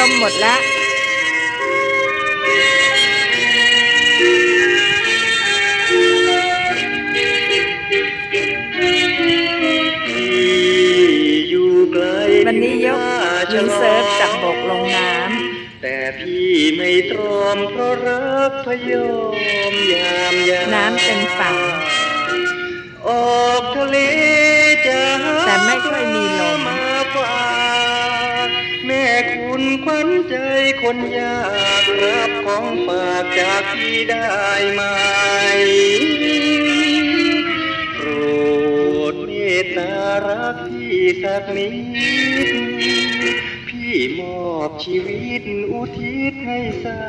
ลมหมดแล้วอยู่ไกลวันนี้ยกวินเซิร์ฟจากบกลงน้แต่พี่ไม่ตรอมเพราะรักพยอมยามยามำน้ำเป็นฝั่งออกทะเล ใจคนยากรับของฝากจากพี่ได้ไหมโปรดเมตตารักพี่สักนิด พี่มอบชีวิตอุทิศให้สา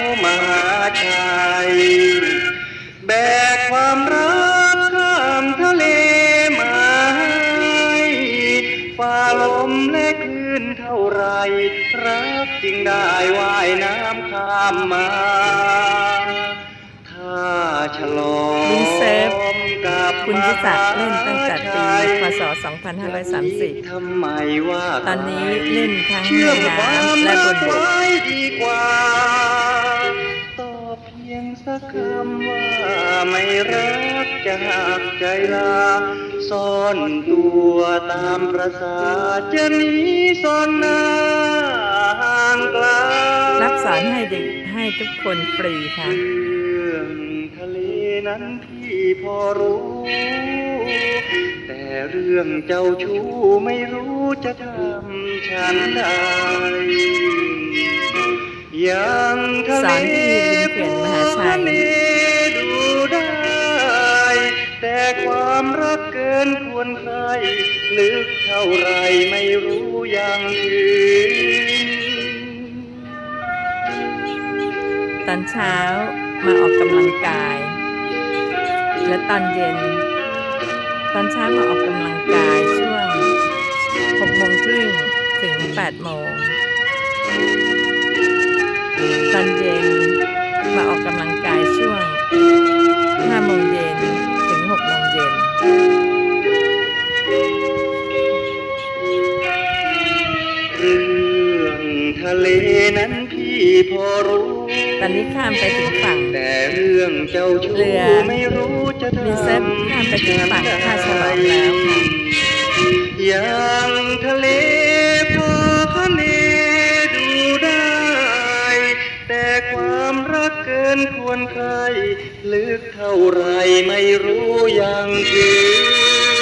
วมหาชัย รรักจึงได้ว่ายน้ำข้ามมาถ้าฉลองวินเซิร์ฟกับคุณวิศักดิ์เล่นตั้งแต่ปีพศทำ2530ไมว่าตอนนี้เล่นทั้งเชื่อมในความน้ำและบรันกบกไว้ดีกว่าตอบเพียงสักคำว่าไม่รัก จะหักใจลาซ่อนตัวตามประสาจะหนีซ่อนหน้าห่างไกลรับสอนให้เด็กให้ทุกคนฟรีค่ะ เรื่องทะเลนั้นพี่พอรู้ แต่เรื่องเจ้าชู้ไม่รู้จะทำฉันได้ยังทะสเล นใครลึกเท่าไรไม่รู้ยังอื่นตอนเช้ามาออกกำลังกาย และตอนเย็น ตอนเช้ามาออกกำลังกายช่วง6โมงครึ่งถึง8โมง รื่องทะเลนั้นพี่พอรู้ตอนนี้ข้ามไปถึงฝั่ง แต่เรื่องเจ้าชู้เรือไม่รู้จะทำมีเซ็ตข้ามไปถึงฝั่งท่าฉลอมแล้วค่ะอย่างทะเลพอคะเนดูได้ แต่ความรักเกินควรใครลึกเท่าไรไม่รู้ยังถึง